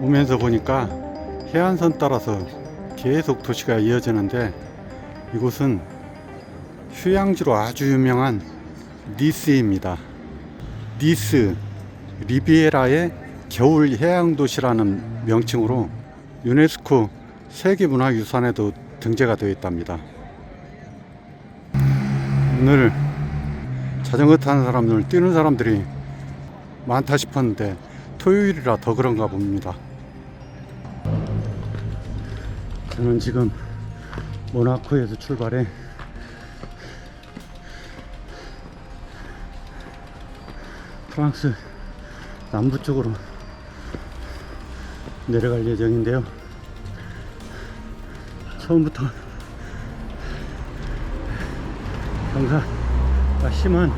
오면서 보니까 해안선 따라서 계속 도시가 이어지는데 이곳은 휴양지로 아주 유명한 니스입니다. 니스 리비에라의 겨울 해양 도시라는 명칭으로 유네스코 세계문화유산에도 등재가 되어 있답니다. 오늘 자전거 타는 사람들, 뛰는 사람들이 많다 싶었는데 토요일이라 더 그런가 봅니다. 저는 지금 모나코에서 출발해 프랑스 남부 쪽으로 내려갈 예정인데요. 처음부터 경사가 심한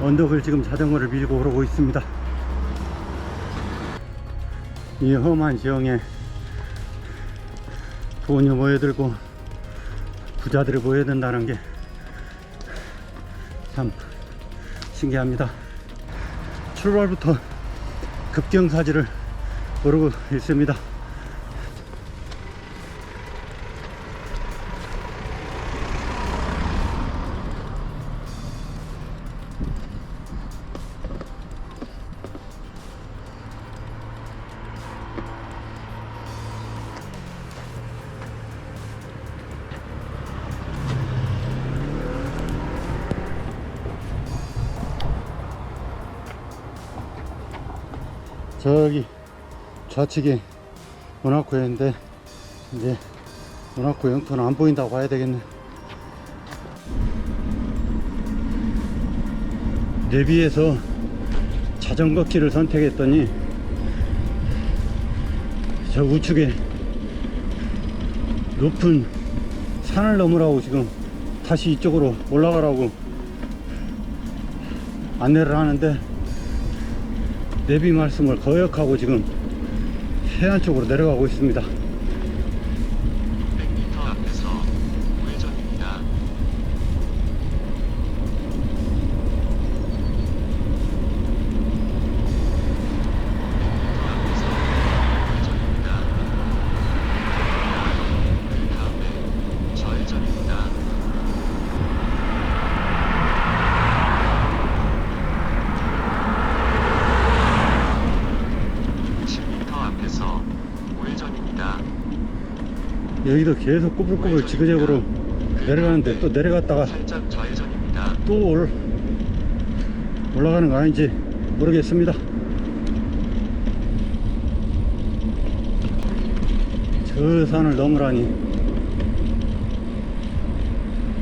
언덕을 지금 자전거를 밀고 오르고 있습니다. 이 험한 지형에 돈이 모여들고 부자들이 모여든다는 게 참 신기합니다. 출발부터 급경사지를 오르고 있습니다. 저기 좌측에 모나코였는데 이제 모나코 영토는 안 보인다고 봐야 되겠네. 내비에서 자전거 길을 선택했더니 저 우측에 높은 산을 넘으라고 지금 다시 이쪽으로 올라가라고 안내를 하는데 내비 말씀을 거역하고 지금 해안 쪽으로 내려가고 있습니다. 100m 앞에서 우회전입니다. 앞에서 우회전입니다. 그 다음에 좌회전입니다. (10m) 앞에서 우회전입니다. 여기도 계속 꾸불꾸불 지그재그로 내려가는데 또 내려갔다가. 또 올, 올라가는 거 아닌지 모르겠습니다. 저 산을 넘으라니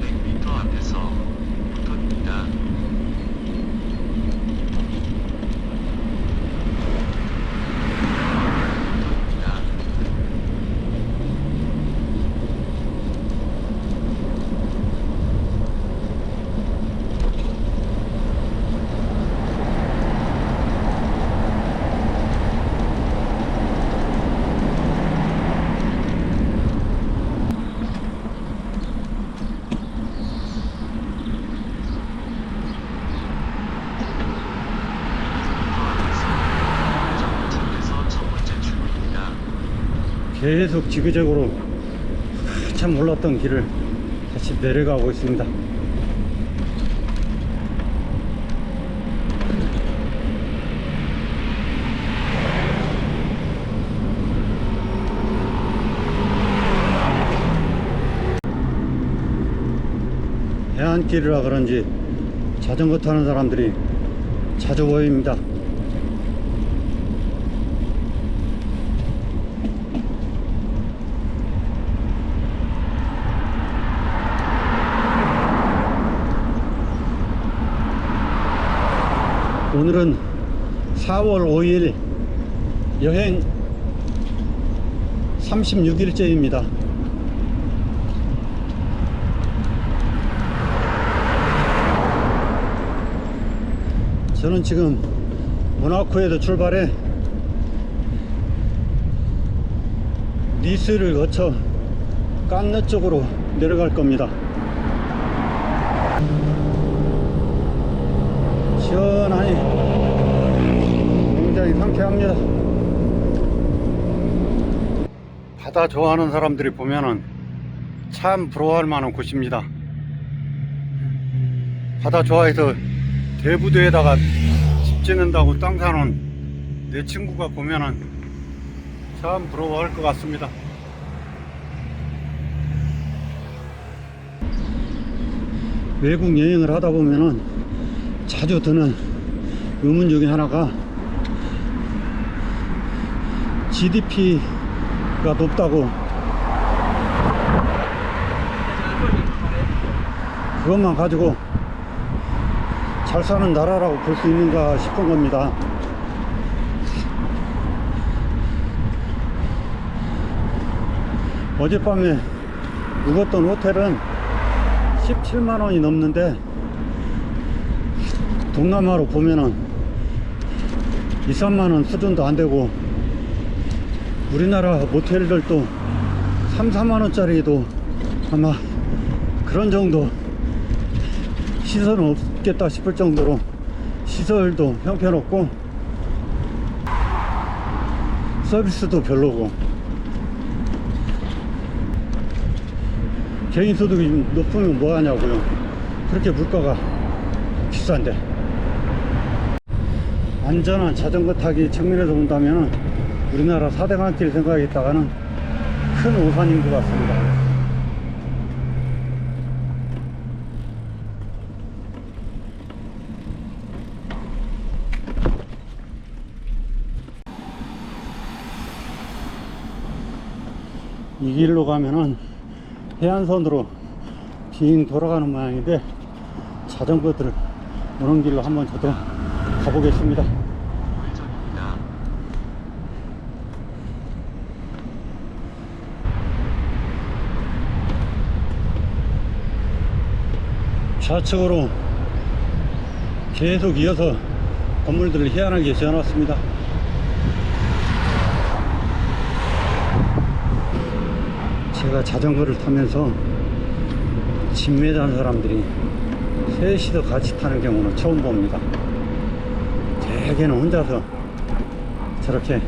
100m 앞에서 우턴입니다. 우턴입니다. 정팀에서 첫 번째 출구입니다. 계속 지그재그로 한참 올랐던 길을 다시 내려가고 있습니다. 해안길이라 그런지 자전거 타는 사람들이 자주 보입니다. 오늘은 4월 5일 여행 36일째입니다. 저는 지금 모나코에서 출발해 니스를 거쳐 깐느 쪽으로 내려갈 겁니다. 상쾌합니다. 바다 좋아하는 사람들이 보면은 참 부러워할 만한 곳입니다. 바다 좋아해서 대부도에다가 집 짓는다고 땅 사는 내 친구가 보면은 참 부러워할 것 같습니다. 외국 여행을 하다 보면은 자주 드는 의문 중에 하나가 GDP가 높다고 그것만 가지고 잘 사는 나라라고 볼 수 있는가 싶은 겁니다. 어젯밤에 묵었던 호텔은 17만 원이 넘는데 동남아로 보면은 2, 3만 원 수준도 안 되고 우리나라 모텔들도 3, 4만 원짜리도 아마 그런 정도 시설은 없겠다 싶을 정도로 시설도 형편없고 서비스도 별로고. 개인 소득이 높으면 뭐 하냐고요. 그렇게 물가가 비싼데. 안전한 자전거 타기 측면에서 본다면 우리나라 4대강 길 생각했다가는 큰 오산인 것 같습니다 이 길로 가면은 해안선으로 빙 돌아가는 모양인데 자전거들 오는 길로 한번 저도 가보겠습니다. 좌측으로 계속 이어서 건물들을 희한하게 지어놨습니다. 제가 자전거를 타면서 짐 매단 사람들이 셋이서 같이 타는 경우는 처음 봅니다. 대개는 혼자서 저렇게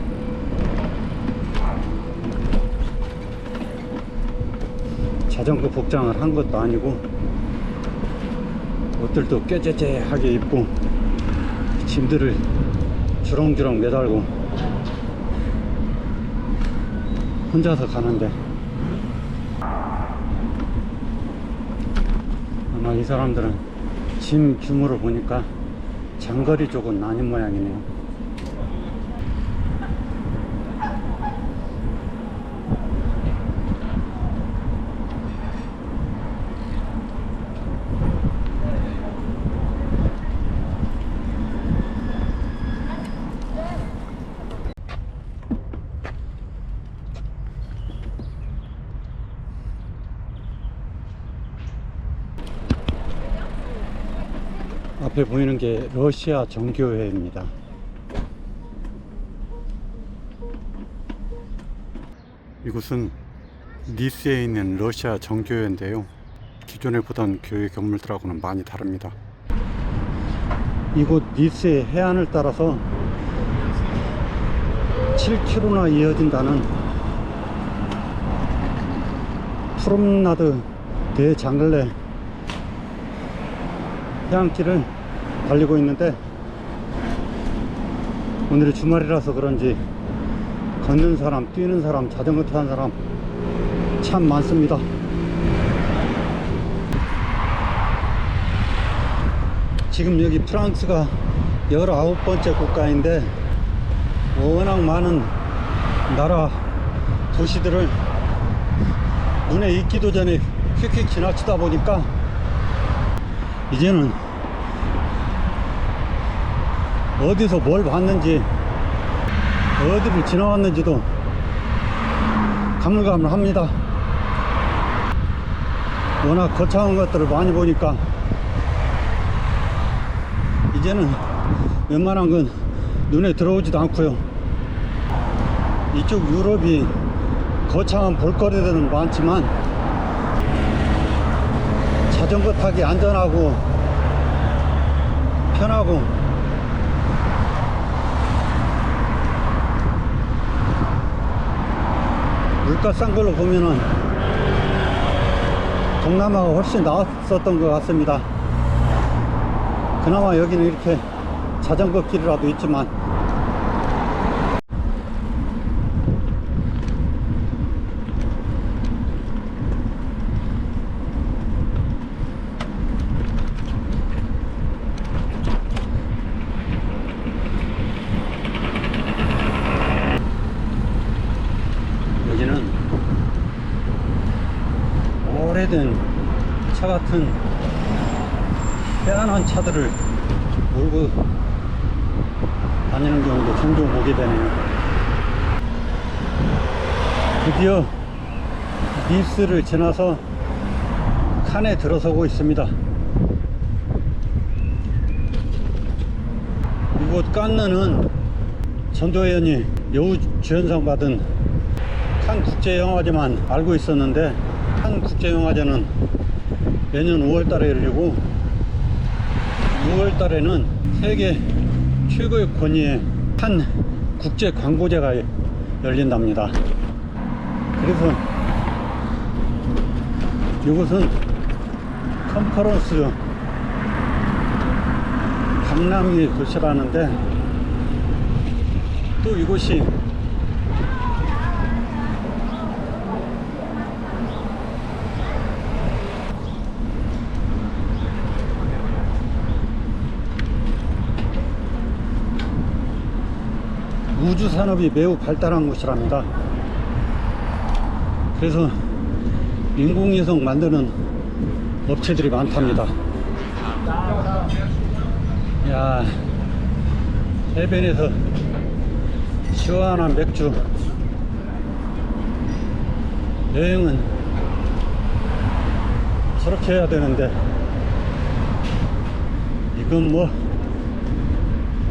자전거 복장을 한 것도 아니고 옷들도 꾀째째하게 입고 짐들을 주렁주렁 매달고 혼자서 가는데 아마 이 사람들은 짐 규모를 보니까 장거리 쪽은 아닌 모양이네요. 앞에 보이는 게 러시아 정교회입니다. 이곳은 니스에 있는 러시아 정교회인데요. 기존에 보던 교회 건물들하고는 많이 다릅니다. 이곳 니스의 해안을 따라서 7km나 이어진다는 푸름나드 대장글레 해안길을 달리고 있는데 오늘이 주말이라서 그런지 걷는 사람, 뛰는 사람, 자전거 타는 사람 참 많습니다. 지금 여기 프랑스가 19번째 국가인데 워낙 많은 나라 도시들을 눈에 익기도 전에 휙휙 지나치다 보니까 이제는 어디서 뭘 봤는지 어디를 지나왔는지도 가물가물합니다. 워낙 거창한 것들을 많이 보니까 이제는 웬만한 건 눈에 들어오지도 않고요. 이쪽 유럽이 거창한 볼거리들은 많지만 자전거 타기 안전하고 편하고 물가 싼 걸로 보면은 동남아가 훨씬 나았었던 것 같습니다. 그나마 여기는 이렇게 자전거 길이라도 있지만 여기는 오래된 차 같은 희한한 차들을 몰고 다니는 경우도 종종 보게 되네요. 드디어 닙스를 지나서 칸에 들어서고 있습니다. 이곳 깐느는 전도연이 여우 주연상 받은 칸 국제영화제만 알고 있었는데 칸 국제영화제는 매년 5월달에 열리고 6월달에는 세계 최고의 권위의 한 국제 광고제가 열린답니다. 그래서 이곳은 컨퍼런스 강남의 도시라는데 또 이곳이 우주 산업이 매우 발달한 곳이랍니다. 그래서 인공위성 만드는 업체들이 많답니다. 야, 해변에서 시원한 맥주. 여행은 저렇게 해야 되는데, 이건 뭐,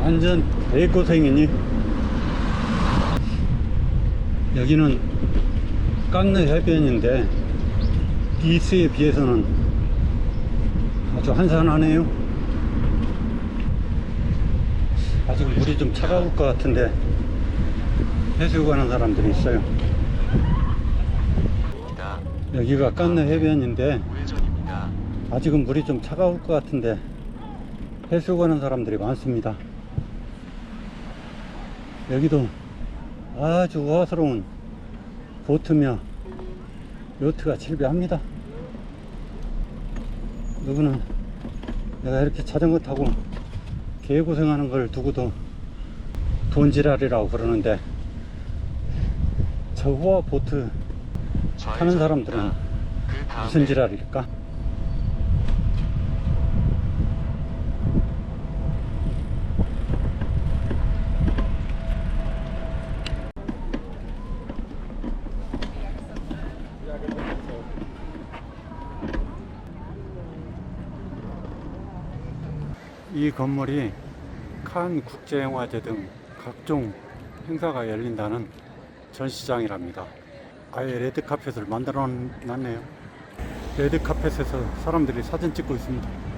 완전 대고생이니? 여기는 깡느 해변인데 니스에 비해서는 아주 한산하네요. 아직 물이 좀 차가울 것 같은데 해수 가는 사람들이 있어요. 여기가 깡느 해변인데. 아직은 물이 좀 차가울 것 같은데 해수 가는 사람들이 많습니다. 여기도 아주 우아스러운 보트며 요트가 질비합니다. 누구는 내가 이렇게 자전거 타고 개고생하는 걸 두고도 돈지랄이라고 그러는데 저 호화 보트 타는 사람들은 그 무슨 지랄일까? 이 건물이 칸 국제영화제 등 각종 행사가 열린다는 전시장이랍니다. 아예 레드카펫을 만들어 놨네요. 레드카펫에서 사람들이 사진 찍고 있습니다.